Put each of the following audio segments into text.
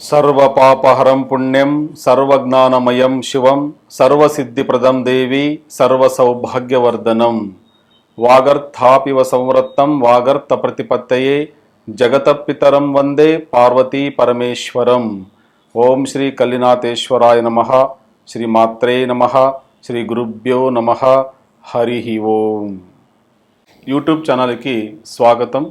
సర్వపాపహరం పుణ్యం సర్వజ్ఞానమయం శివం సర్వసిద్ధిప్రదం దేవి సర్వసౌభాగ్యవర్ధనం. వాగర్థాపివ సంవృత్తం వాగర్థ ప్రతిపత్తయే జగతపితరం వందే పార్వతీ పరమేశ్వరం. ఓం శ్రీ కల్లినాథేశ్వరాయ నమ. శ్రీమాత్రే నమ. శ్రీ గురుభ్యో నమ. హరి ఓం. యూట్యూబ్ ఛానల్కి స్వాగతం.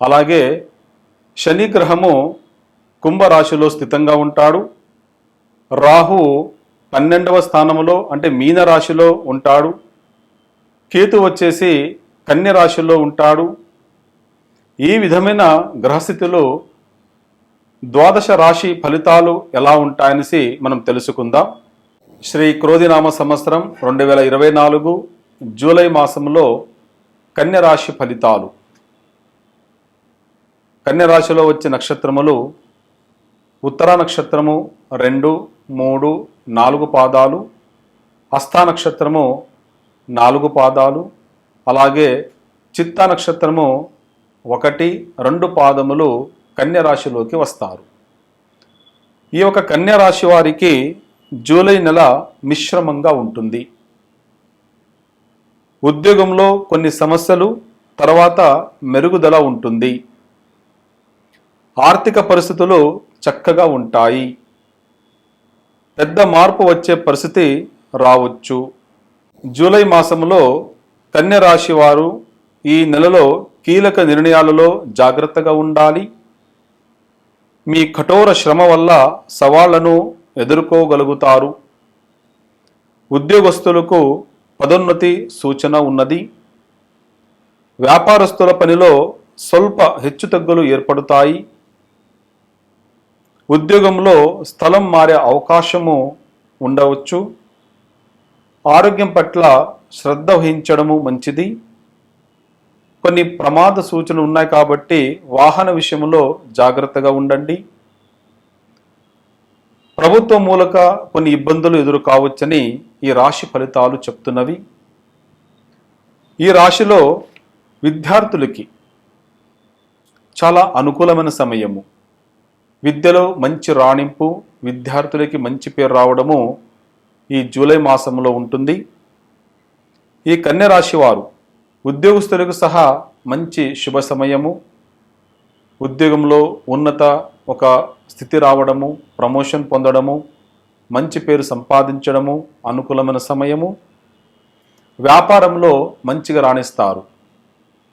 అలాగే శని గ్రహము కుంభరాశిలో స్థితంగా ఉంటాడు. రాహు పన్నెండవ స్థానంలో అంటే మీన రాశిలో ఉంటాడు. కేతు వచ్చేసి కన్య రాశిలో ఉంటాడు. ఈ విధమైన గ్రహస్థితిలో ద్వాదశ రాశి ఫలితాలు ఎలా ఉంటాయనేసి మనం తెలుసుకుందాం. శ్రీ క్రోధినామ సంవత్సరం రెండు వేల ఇరవై నాలుగు జూలై మాసంలో కన్య రాశి ఫలితాలు. కన్యరాశిలో వచ్చే నక్షత్రములు ఉత్తర నక్షత్రము రెండు మూడు నాలుగు పాదాలు హస్తా నక్షత్రము నాలుగు పాదాలు అలాగే చిత్తా నక్షత్రము ఒకటి రెండు పాదములు కన్యరాశిలోకి వస్తారు. ఈ యొక్క కన్యరాశి వారికి జూలై నెల మిశ్రమంగా ఉంటుంది. ఉద్యోగంలో కొన్ని సమస్యలు తర్వాత మెరుగుదల ఉంటుంది. ఆర్థిక పరిస్థితులు చక్కగా ఉంటాయి. పెద్ద మార్పు వచ్చే పరిస్థితి రావచ్చు. జూలై మాసంలో కన్య రాశి వారు ఈ నెలలో కీలక నిర్ణయాలలో జాగ్రత్తగా ఉండాలి. మీ కఠోర శ్రమ వల్ల సవాళ్ళను ఎదుర్కోగలుగుతారు. ఉద్యోగస్తులకు పదోన్నతి సూచన ఉన్నది. వ్యాపారస్తుల పనిలో స్వల్ప హెచ్చుతగ్గులు ఏర్పడతాయి. ఉద్యోగంలో స్థలం మారే అవకాశము ఉండవచ్చు. ఆరోగ్యం పట్ల శ్రద్ధ వహించడము మంచిది. కొన్ని ప్రమాద సూచనలు ఉన్నాయి కాబట్టి వాహన విషయంలో జాగ్రత్తగా ఉండండి. ప్రభుత్వం మూలక కొన్ని ఇబ్బందులు ఎదురు కావచ్చని ఈ రాశి ఫలితాలు చెప్తున్నవి. ఈ రాశిలో విద్యార్థులకి చాలా అనుకూలమైన సమయము. విద్యలో మంచి రాణింపు విద్యార్థులకి మంచి పేరు రావడము ఈ జూలై మాసంలో ఉంటుంది. ఈ కన్య రాశి వారు ఉద్యోగస్తులకు సహా మంచి శుభ సమయము ఉద్యోగంలో ఉన్నత ఒక స్థితి రావడము ప్రమోషన్ పొందడము మంచి పేరు సంపాదించడము అనుకూలమైన సమయము. వ్యాపారంలో మంచిగా రాణిస్తారు.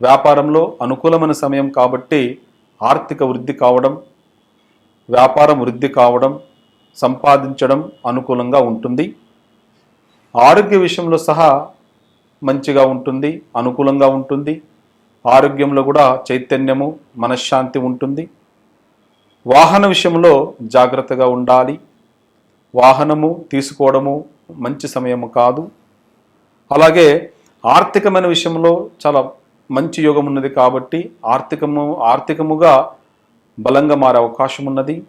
వ్యాపారంలో అనుకూలమైన సమయం కాబట్టి ఆర్థిక వృద్ధి కావడం వ్యాపారం వృద్ధి కావడం సంపాదించడం అనుకూలంగా ఉంటుంది. ఆరోగ్య విషయంలో సహా మంచిగా ఉంటుంది అనుకూలంగా ఉంటుంది. ఆరోగ్యంలో కూడా చైతన్యము మనశ్శాంతి ఉంటుంది. వాహన విషయంలో జాగ్రత్తగా ఉండాలి. వాహనము తీసుకోవడము మంచి సమయము కాదు. అలాగే ఆర్థికమైన విషయంలో చాలా మంచి యోగం ఉన్నది కాబట్టి ఆర్థికము ఆర్థికముగా బలంగా మారే అవకాశం ఉన్నది.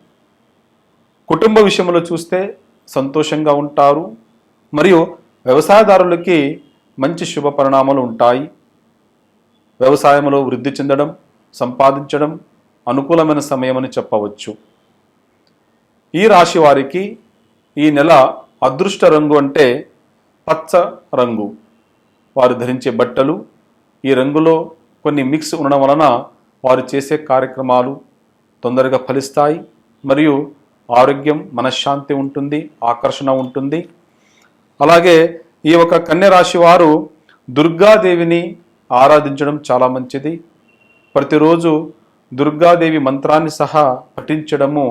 కుటుంబ విషయంలో చూస్తే సంతోషంగా ఉంటారు. మరియు వ్యవసాయదారులకి మంచి శుభ పరిణామాలు ఉంటాయి. వ్యవసాయంలో వృద్ధి చెందడం సంపాదించడం అనుకూలమైన సమయం అని చెప్పవచ్చు. ఈ రాశి వారికి ఈ నెల అదృష్ట రంగు అంటే పచ్చ రంగు. వారు ధరించే బట్టలు ఈ రంగులో కొన్ని మిక్స్ ఉండడం వలన వారు చేసే కార్యక్రమాలు తొందరగా ఫలిస్తాయి. మరియు ఆరోగ్యం మనశ్శాంతి ఉంటుంది ఆకర్షణ ఉంటుంది. అలాగే ఈ యొక్క కన్య రాశి వారు దుర్గాదేవిని ఆరాధించడం చాలా మంచిది. ప్రతిరోజు దుర్గాదేవి మంత్రాన్ని సహా పఠించడము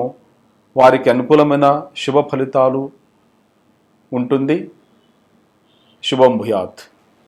వారికి అనుకూలమైన శుభ ఫలితాలు ఉంటుంది. శుభం భూయాత్.